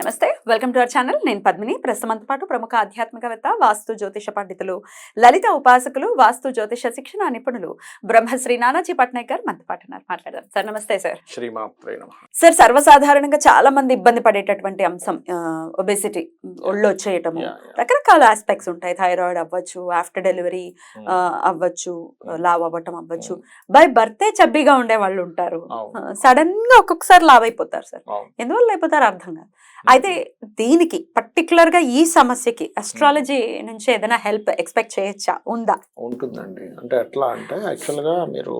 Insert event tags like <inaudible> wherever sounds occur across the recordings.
నమస్తే welcome to our channel. నేను పద్మిని. ప్రస్తుతంతో పాటు ప్రముఖ ఆధ్యాత్మికవేత్త వాస్తు జ్యోతిష పండితులు లలిత ఉపాసకులు వాస్తు జ్యోతిష శిక్షణ నిపుణులు బ్రహ్మశ్రీ నానాజీ పట్నాయక్ గారు మనతో పాటు మాట్లాడదాం. సార్ నమస్తే సార్. సార్ సర్వసాధారణంగా చాలా మంది ఇబ్బంది పడేటటువంటి అంశం ఒబెసిటీ ఒళ్ళు వచ్చేయటము. రకరకాల ఆస్పెక్ట్స్ ఉంటాయి. థైరాయిడ్ అవ్వచ్చు ఆఫ్టర్ డెలివరీ అవ్వచ్చు లావ్ అవ్వటం అవ్వచ్చు. బై బర్తే చబ్బీగా ఉండే వాళ్ళు ఉంటారు. సడన్గా ఒక్కొక్కసారి లావ్ అయిపోతారు సార్. ఎందువల్ల అయిపోతారు? అర్థం కాదు. అయితే దీనికి పర్టికులర్గా ఈ సమస్యకి అస్ట్రాలజీ నుంచి ఏదైనా హెల్ప్ ఎక్స్పెక్ట్ చేయొచ్చా? ఉందా? ఉంటుందండి. అంటే ఎట్లా అంటే యాక్చువల్గా మీరు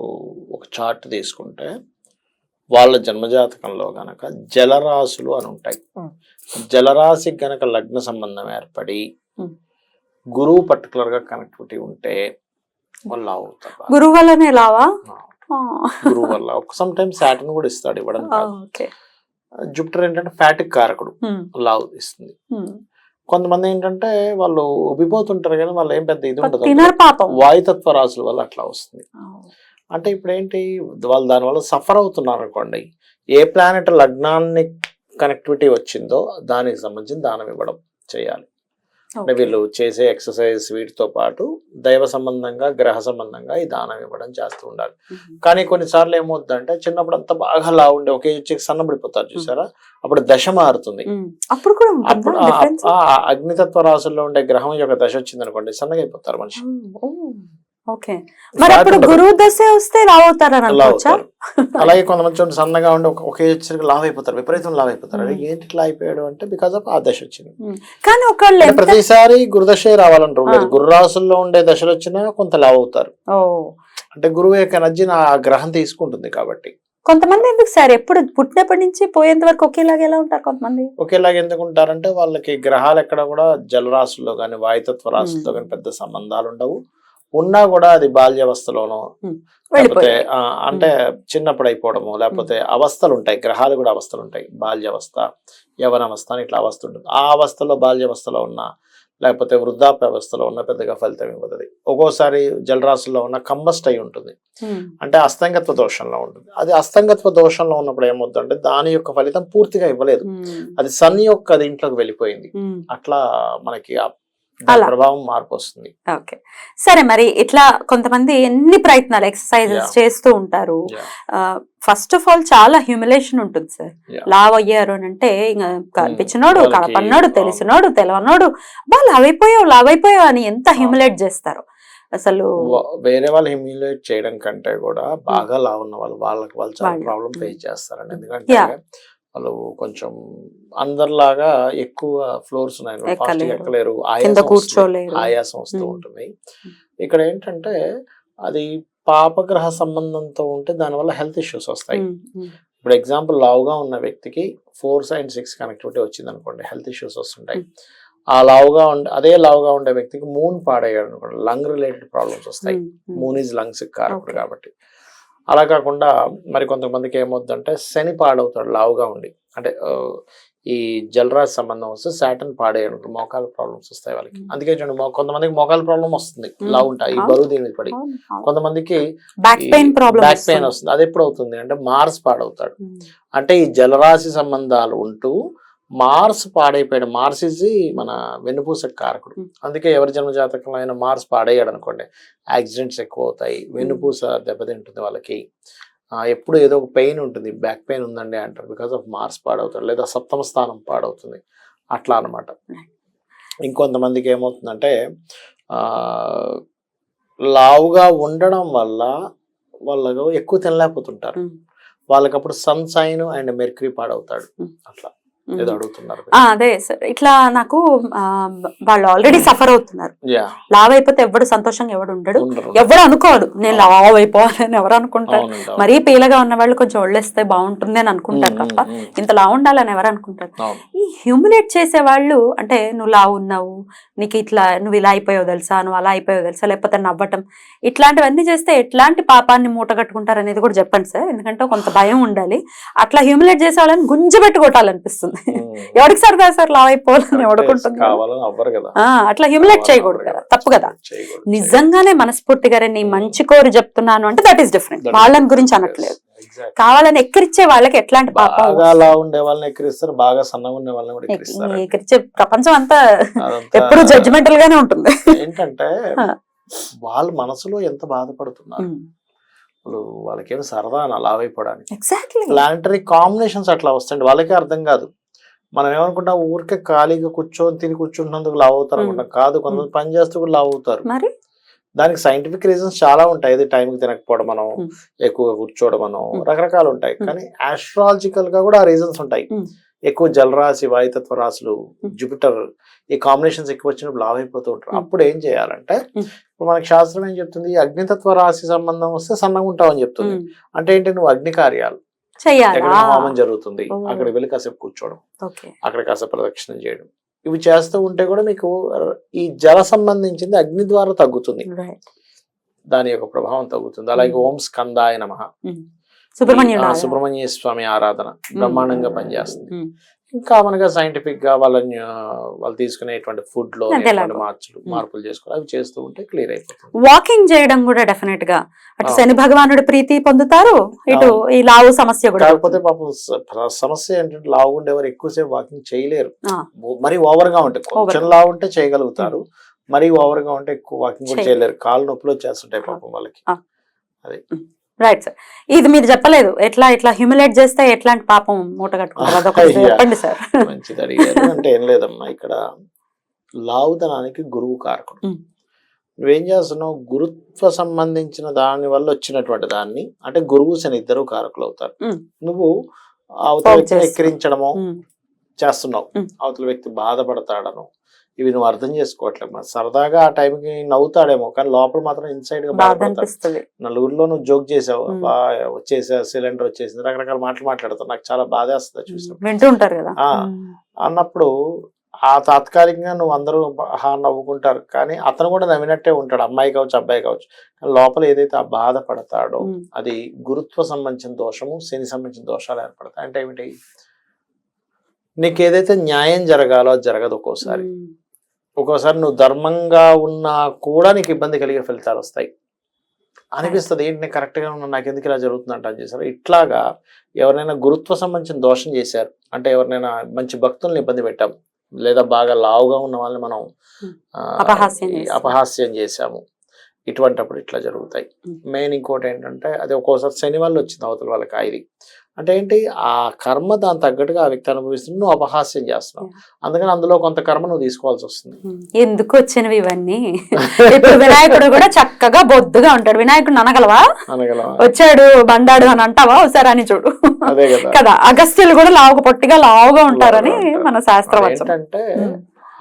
ఒక చార్ట్ తీసుకుంటే వాళ్ళ జన్మజాతకంలో గనక జలరాశులు అని ఉంటాయి. ఉమ్. జలరాశికి గనక లగ్న సంబంధం ఏర్పడి ఉమ్. గురువు పర్టికులర్గా కనెక్టివిటీ ఉంటే వాళ్ళు అవుతారు. గురువు వల్లనే లావా? గురువు వల్ల. <laughs> ఒక సమ్ టైమ్స్ సాటర్న్ కూడా ఇస్తాడు ఇవ్వడం జూపిటర్ ఏంటంటే ఫ్యాటిక్ కారకుడు. లావు ఇస్తుంది కొంతమంది ఏంటంటే వాళ్ళు ఉబ్బిపోతుంటారు కానీ వాళ్ళు ఏం పెద్ద ఇది ఉండదు. వాయుతత్వ రాశుల వల్ల అట్లా వస్తుంది. అంటే ఇప్పుడు ఏంటి? వాళ్ళు దానివల్ల సఫర్ అవుతున్నారు అనుకోండి. ఏ ప్లానెట్ లగ్నాన్ని కనెక్టివిటీ వచ్చిందో దానికి సంబంధించి దానం ఇవ్వడం చేయాలి. వీళ్ళు చేసే ఎక్సర్సైజ్ వీటితో పాటు దైవ సంబంధంగా గ్రహ సంబంధంగా ఈ దానం ఇవ్వడం చేస్తూ ఉండాలి. కానీ కొన్నిసార్లు ఏమవుతుందంటే చిన్నప్పుడు అంతా బాగా లా ఉండే ఒకే వచ్చి సన్నబడిపోతారు చూసారా? అప్పుడు దశ మారుతుంది. అప్పుడు కూడా అప్పుడు అగ్నితత్వ రాశుల్లో ఉండే గ్రహం యొక్క దశ వచ్చింది అనుకోండి సన్నగా అయిపోతారు మనిషి ఓకే. మరి అప్పుడు. గురువు దశ వస్తే లావ్ అవుతారని. <laughs> అలాగే కొంతమంది చూడండి సన్నగా ఉండి ఒక- వచ్చరికి లావ్ అయిపోతారు విపరీతం లావ్ అయిపోతారు. అదే Hmm. ఏంటి ఇట్లా అయిపోయాడు అంటే బికాస్ ఆఫ్ ఆ దశ వచ్చింది. కానీ ఒకళ్ళు ప్రతిసారి గురుదశే రావాలంటారు లేదు. గురు రాసుల్లో ఉండే దశలు వచ్చినా కొంత లావ్ అవుతారు. అంటే గురువు యొక్క ఎనర్జీని ఆ గ్రహం తీసుకుంటుంది కాబట్టి. కొంతమంది ఎందుకు సార్? ఎప్పుడు పుట్టినప్పటి నుంచి పోయేంత వరకు ఒకేలాగా ఎలా ఉంటారు కొంతమంది? ఒకేలాగా ఎందుకు ఉంటారంటే వాళ్ళకి గ్రహాలు ఎక్కడ కూడా జలరాశుల్లో కానీ వాయుతత్వ రాశులతో Hmm. కానీ పెద్ద సంబంధాలు ఉండవు. ఉన్నా కూడా అది బాల్యావస్థలోనో లేకపోతే అంటే చిన్నప్పుడు అయిపోవడము లేకపోతే అవస్థలు ఉంటాయి గ్రహాలు కూడా అవస్థలు ఉంటాయి బాల్యావస్థ యవనావస్థ అని ఇట్లా అవస్థ ఉంటుంది ఆ అవస్థలో బాల్యావస్థలో ఉన్న లేకపోతే వృద్ధాప్య అవస్థలో ఉన్న పెద్దగా ఫలితం ఇవ్వదు ఒక్కోసారి జలరాశుల్లో ఉన్న కంబస్ట్ అయి ఉంటుంది. అంటే అస్తంగత్వ దోషంలో ఉంటుంది. అది అస్తంగత్వ దోషంలో ఉన్నప్పుడు ఏమవుతుందంటే దాని యొక్క ఫలితం పూర్తిగా ఇవ్వలేదు. అది సన్ యొక్క దీంట్లోకి వెళ్ళిపోయింది. ఉమ్. అట్లా మనకి. ప్రభావం మార్పు వస్తుంది ఓకే సరే మరి ఇట్లా కొంతమంది ఎన్ని ప్రయత్నాలు ఎక్సర్సైజెస్. చేస్తూ ఉంటారు. ఫస్ట్ ఆఫ్ ఆల్ చాలా హ్యూమిలేషన్ ఉంటుంది సార్. లావ్ అయ్యారు అని అంటే ఇంకా కనిపించినోడు కనపడినోడు అవును. తెలిసినోడు తెలవనోడు బా లావ్ అయిపోయావు లావ్ అయిపోయావు అని ఎంత. హ్యూమిలేట్ చేస్తారు అసలు వేరే వాళ్ళు హ్యూమిలేట్ చేయడం కంటే కూడా బాగా లా ఉన్న వాళ్ళు వాళ్ళకి వాళ్ళు చాలా వాళ్ళు. ప్రాబ్లం. ఫేస్ చేస్తారండి ఎందుకంటే. వాళ్ళు కొంచెం అందరిలాగా ఎక్కువ ఫ్లోర్స్ ఉన్నాయి. ఫాస్ట్ ఎక్కలేరు. ఆయాసం వస్తూ. ఉంటుంది. ఇక్కడ ఏంటంటే అది పాపగ్రహ సంబంధంతో ఉంటే దానివల్ల హెల్త్ ఇష్యూస్ వస్తాయి. ఇప్పుడు ఎగ్జాంపుల్ లావుగా ఉన్న వ్యక్తికి ఫోర్ అండ్ సిక్స్ కనెక్టివిటీ వచ్చింది అనుకోండి హెల్త్ ఇష్యూస్ వస్తుంటాయి. ఆ లావుగా ఉండే అదే లావుగా ఉండే వ్యక్తికి మూన్ పాడయ్యాడు అనుకోండి లంగ్ రిలేటెడ్ ప్రాబ్లమ్స్ వస్తాయి. మూన్ ఈజ్ లంగ్స్ కారకుడు Okay. కాబట్టి. అలా కాకుండా మరి కొంతమందికి ఏమవుతుందంటే శని పాడవుతాడు లావుగా ఉండి అంటే ఈ జలరాశి సంబంధం వస్తే సాటన్ పాడేయడం మోకాల ప్రాబ్లమ్స్ వస్తాయి వాళ్ళకి. అందుకే చూడండి కొంతమందికి మోకాల ప్రాబ్లం వస్తుంది. లావు ఉంటాయి ఈ. బరువు దీని మీద పడి. కొంతమందికి బ్యాక్ పెయిన్ బ్యాక్ పెయిన్ వస్తుంది అది ఎప్పుడు అవుతుంది అంటే మార్స్ పాడవుతాడు అంటే ఈ జలరాశి సంబంధాలు ఉంటూ మార్స్ పాడైపోయాడు. మార్స్ ఇస్ మన వెన్నుపూస కారకుడు. Hmm. అందుకే ఎవరి జన్మ జాతకంలో అయినా మార్స్ పాడయ్యాడు అనుకోండి యాక్సిడెంట్స్ ఎక్కువ అవుతాయి వెన్నుపూస దెబ్బతింటుంది వాళ్ళకి. ఎప్పుడు ఏదో ఒక పెయిన్ ఉంటుంది బ్యాక్ పెయిన్ ఉందండి అంటారు. బికాస్ ఆఫ్ మార్స్ పాడవుతాడు లేదా సప్తమ స్థానం పాడవుతుంది. అట్లా అనమాట Right. ఇంకొంతమందికి ఏమవుతుందంటే లావుగా ఉండడం వల్ల వాళ్ళు ఎక్కువ తినలేకపోతుంటారు. వాళ్ళకి అప్పుడు సన్ సైన్ అండ్ మెర్క్యూరీ పాడవుతాడు. Hmm. అట్లా. అదే సార్. ఇట్లా నాకు వాళ్ళు ఆల్రెడీ సఫర్ అవుతున్నారు. లావ్ అయిపోతే ఎవడు సంతోషంగా ఎవడు ఉండడు. ఎవడు అనుకోడు నేను లావ్ అయిపోవాలని ఎవరు అనుకుంటారు. మరీ పీలగా ఉన్న వాళ్ళు కొంచెం ఒళ్ళేస్తే బాగుంటుంది అని అనుకుంటారు తప్ప. ఇంత లావు ఉండాలని ఎవరు అనుకుంటారు? ఈ హ్యూమిలేట్ చేసే వాళ్ళు అంటే నువ్వు లావు ఉన్నావు నీకు ఇట్లా నువ్వు ఇలా అయిపోయావు తెలుసా నువ్వు అలా అయిపోయావు తెలుసా లేకపోతే నవ్వటం ఇట్లాంటివన్నీ చేస్తే ఎట్లాంటి పాపాన్ని మూట కట్టుకుంటారు అనేది కూడా చెప్పండి సార్. ఎందుకంటే కొంత భయం ఉండాలి. అట్లా హ్యూమిలేట్ చేసే వాళ్ళని గుంజబెట్టి కొట్టాలనిపిస్తుంది ఉమ్. ఎవరికి సరదా సార్ లావు అయిపోవాలని ఎవడుకుంటుంది? అట్లా హ్యూమిలేట్ చేయకూడదు కదా తప్పు కదా. నిజంగానే మనస్ఫూర్తిగా నీ మంచి కోరి చెప్తున్నాను అంటే దట్ ఈస్ డిఫరెంట్ వాళ్ళని గురించి అనట్లేదు. కావాలని ఎక్కిరిచ్చే వాళ్ళకి ఎట్లాంటి బాగా ఉండే వాళ్ళని ఎక్కిరిస్తారు బాగా సన్నగా ఉండే వాళ్ళని కూడా ఎక్కిరిచ్చే ప్రపంచం అంతా ఎప్పుడు జడ్జిమెంటల్ గానే ఉంటుంది. ఏంటంటే. వాళ్ళ మనసులో ఎంత బాధపడుతున్నారు? వాళ్ళు వాళ్ళకేం సరదా అని అలా అయిపోవడానికి. ఎగ్జాక్ట్లీ ప్లానటరీ కాంబినేషన్స్ అట్లా వస్తాయండి వాళ్ళకే అర్థం కాదు. మనం ఏమనుకుంటాం ఊరికే ఖాళీగా కూర్చొని తిని కూర్చుంటున్నందుకు లావ్ అవుతారు అనుకుంటాం కాదు కొంతమంది పని చేస్తూ కూడా లావ్ అవుతారు దానికి సైంటిఫిక్ రీజన్స్ చాలా ఉంటాయి ఇది టైంకి తినకపోవడం మనం. ఎక్కువగా కూర్చోవడం మనం. రకరకాలు ఉంటాయి. కానీ ఆస్ట్రాలజికల్గా కూడా ఆ రీజన్స్ ఉంటాయి. ఎక్కువ జలరాశి వాయుతత్వ రాశులు. జూపిటర్ ఈ కాంబినేషన్స్ ఎక్కువ వచ్చినప్పుడు లావ్ అయిపోతూ ఉంటారు. అప్పుడు ఏం చేయాలంటే. ఇప్పుడు మనకి శాస్త్రం ఏం చెప్తుంది అగ్నితత్వ రాశి సంబంధం వస్తే సన్నగా ఉంటావని చెప్తుంది ఉమ్, అంటే ఏంటి నువ్వు అగ్ని కార్యాలు ఎక్కడ హోమం జరుగుతుంది. అక్కడికి వెళ్ళి కాసేపు కూర్చోవడం. అక్కడ కాసేపు ప్రదక్షిణం చేయడం. ఇవి చేస్తూ ఉంటే కూడా మీకు ఈ జల సంబంధించింది అగ్ని ద్వారా తగ్గుతుంది. దాని యొక్క ప్రభావం తగ్గుతుంది. అలాగే Hmm. ఓం స్కందాయ నమ. సుబ్రహ్మణ్యం ఆ, సుబ్రహ్మణ్య స్వామి ఆరాధన బ్రహ్మాండంగా పనిచేస్తుంది. ఇంకా మనగా సైంటిఫిక్గా వాళ్ళని వాళ్ళు తీసుకునేటువంటి ఫుడ్లో అంతే ఎటువంటి లాగా. మార్చులు మార్పులు చేసుకోవాలి. అవి చేస్తూ ఉంటే క్లియర్ అయిపోతుంది. వాకింగ్ చేయడం కూడా డెఫినెట్గా అటు. శని భగవానుడు ప్రీతి పొందుతారు ఇటు ఈ లావు సమస్య కూడా కాకపోతే పాపం సమస్య ఏంటంటే లావు ఉండేవారు ఎక్కువసేపు వాకింగ్ చేయలేరు. మరి ఓవర్గా ఉంటే కొంచెం. లావు ఉంటే చేయగలుగుతారు. మరి ఓవర్గా ఉంటే ఎక్కువ వాకింగ్ కూడా చేయలేరు. కాళ్ళు నొప్పులు వచ్చేస్తుంటాయి పాపం వాళ్ళకి. ఆ. రైట్ సార్ ఇది మీరు చెప్పలేదు. ఎట్లా ఇట్లా హ్యూమిలేట్ చేస్తే ఎట్లాంటి పాపం మూట అయ్యా. చెప్పండి సార్ మంచిది అడిగారు. అంటే ఏం లేదమ్మా ఇక్కడ లావుదనానికి గురువు కారకుడు. నువ్వేం చేస్తున్నావు? గురుత్వ సంబంధించిన దాని వల్ల వచ్చినటువంటి దాన్ని అంటే గురువు శని ఇద్దరు కారకులు అవుతారు. నువ్వు అవతల. ఎక్కిరించడము చేస్తున్నావు. అవతల వ్యక్తి బాధపడతాడను. ఇవి నువ్వు అర్థం చేసుకోవట్లేదు. మరి సరదాగా ఆ టైంకి నవ్వుతాడేమో కానీ లోపల మాత్రం ఇన్సైడ్గా బాధ బాధపడతాడు. నలుగురిలో నువ్వు జోక్ చేసావు. వచ్చేసా సిలిండర్ వచ్చేసింది రకరకాల మాటలు మాట్లాడతావు. నాకు చాలా బాధేస్తుంది చూసినప్పుడు. అన్నప్పుడు ఆ తాత్కాలికంగా నువ్వు అందరూ హా నవ్వుకుంటారు. కానీ అతను కూడా నవ్వినట్టే ఉంటాడు. అమ్మాయి కావచ్చు అబ్బాయి కావచ్చు. కానీ లోపల ఏదైతే ఆ బాధపడతాడో అది గురుత్వ సంబంధించిన దోషము శని సంబంధించిన దోషాలు ఏర్పడతాయి. అంటే ఏమిటి? నీకు ఏదైతే న్యాయం జరగాలో అది జరగదు ఒక్కోసారి. ఒక్కోసారి నువ్వు ధర్మంగా ఉన్నా కూడా నీకు ఇబ్బంది కలిగే ఫలితాలు వస్తాయి. అనిపిస్తుంది ఏంటి నేను కరెక్ట్గా ఉన్నా నాకు ఎందుకు ఇలా జరుగుతుంది అంటే అని చేశారు. ఇట్లాగా ఎవరైనా గురుత్వ సంబంధించిన దోషం చేశారు. అంటే ఎవరినైనా మంచి భక్తుల్ని ఇబ్బంది పెట్టాం. లేదా బాగా లావుగా ఉన్న వాళ్ళని మనం అపహాస్యం చేశాము. ఇటువంటప్పుడు ఇట్లా జరుగుతాయి. మెయిన్ ఇంకోటి ఏంటంటే అది ఒక్కోసారి శని వల్ల వచ్చింది అవతల వాళ్ళకి ఇది అంటే ఏంటి? ఆ కర్మ దాని తగ్గట్టుగా ఆ వ్యక్తి అనుభవిస్తుంది నువ్వు అపహాస్యం చేస్తున్నావు. అందుకని అందులో కొంత కర్మ నువ్వు తీసుకోవాల్సి వస్తుంది. ఎందుకు వచ్చినవి ఇవన్నీ? ఇప్పుడు వినాయకుడు కూడా చక్కగా బొద్దుగా ఉంటాడు. వినాయకుడు అనగలవా? వచ్చాడు బండాడు అని అంటావా? ఒకసారి అని చూడు. అదే కదా. అగస్త్యులు కూడా లావుగా పొట్టిగా లావుగా ఉంటారని. మన శాస్త్రవచనం. ఏంటంటే.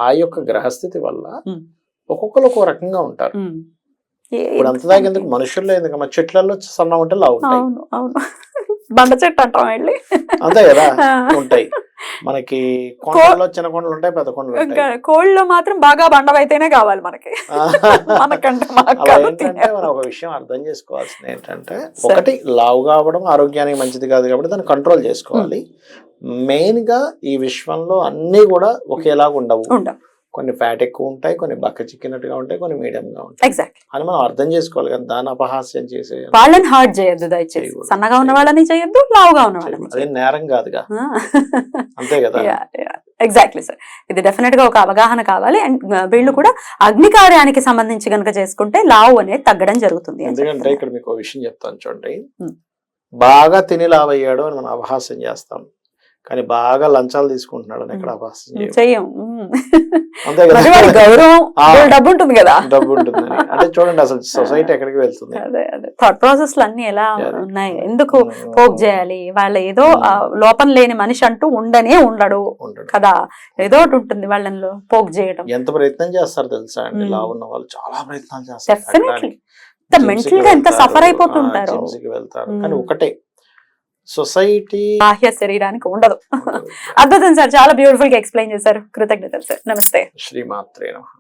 ఆ యొక్క గ్రహస్థితి వల్ల. ఒక్కొక్కరు ఒక్కో రకంగా ఉంటారు. ఇప్పుడు అంత దాకా ఎందుకు? మనుషుల్లో ఎందుకు మా చెట్లలో సన్న ఉంటే లావు ఉంటాయి బండ చెట్టు అంటాం వెళ్ళి. అంతే కదా ఉంటాయి. మనకి కొండల్లో చిన్న కొండలు ఉంటాయి పెద్ద కొండలు కోళ్ళు మాత్రం బాగా బండవైతేనే కావాలి మనకి. <laughs> మనకంటే. మనం ఒక విషయం అర్థం చేసుకోవాల్సింది ఏంటంటే ఒకటి లావు కావడం ఆరోగ్యానికి మంచిది కాదు కాబట్టి దాన్ని కంట్రోల్ చేసుకోవాలి. మెయిన్గా ఈ విశ్వంలో అన్ని కూడా ఒకేలాగా ఉండవు. ఉండవు. కొన్ని ఫ్యాట్ ఎక్కువ ఉంటాయి కొన్ని బక్క చిక్కినట్టుగా ఉంటాయి కొన్ని మీడియం గా ఉంటాయి. ఎగ్జాక్ట్ అని మనం అర్థం చేసుకోవాలి కానీ దాన్ని అపహాస్యం చేసే <laughs> వాళ్ళని హర్ట్ చేయొద్దు దయచేసి. సన్నగా ఉన్న వాళ్ళని చేయొద్దు లావుగా ఉన్న వాళ్ళని అదే నేరం కాదుగా. అంతే కదా. ఎగ్జాక్ట్లీ సార్ ఇది డెఫినెట్గా ఒక అవగాహన కావాలి. అండ్ వీళ్ళు కూడా అగ్ని కార్యానికి సంబంధించి కనుక చేసుకుంటే లావు అనేది తగ్గడం జరుగుతుంది ఎందుకంటే. ఇక్కడ మీకు విషయం చెప్తాను చూడండి. Hmm. బాగా తిని లావయ్యాడు అని మనం అపహాస్యం చేస్తాం. కానీ బాగా లంచాలు తీసుకుంటున్నాడు అని ఎక్కడ. అంతే కదా. <laughs> డబ్బు ఉంటుంది కదా. డబ్బు ఉంటుందని. అంటే చూడండి అసలు <laughs> సొసైటీ ఎక్కడికి వెళ్తుంది. అదే అదే. థాట్ ప్రాసెస్ అన్ని ఎలా. ఉన్నాయి? ఎందుకు పోక్ చేయాలి? వాళ్ళ ఏదో లోపం లేని మనిషి అంటూ ఉండనే ఉండడు. కదా. ఏదో ఒకటి ఉంటుంది వాళ్ళని పోక్ చేయడం ఎంత ప్రయత్నం చేస్తారు తెలుసా అండి. ఇలా ఉన్న వాళ్ళు చాలా ప్రయత్నాలు చేస్తారు. మెంటల్గా ఎంత సఫర్ అయిపోతుంటారు వెళ్తారు. కానీ ఒకటే సొసైటీ బాహ్య శరీరానికి ఉండదు. అద్భుతం సార్ చాలా బ్యూటిఫుల్గా ఎక్స్ప్లెయిన్ చేశారు. కృతజ్ఞతలు సార్. నమస్తే. శ్రీమాత్రే నమః.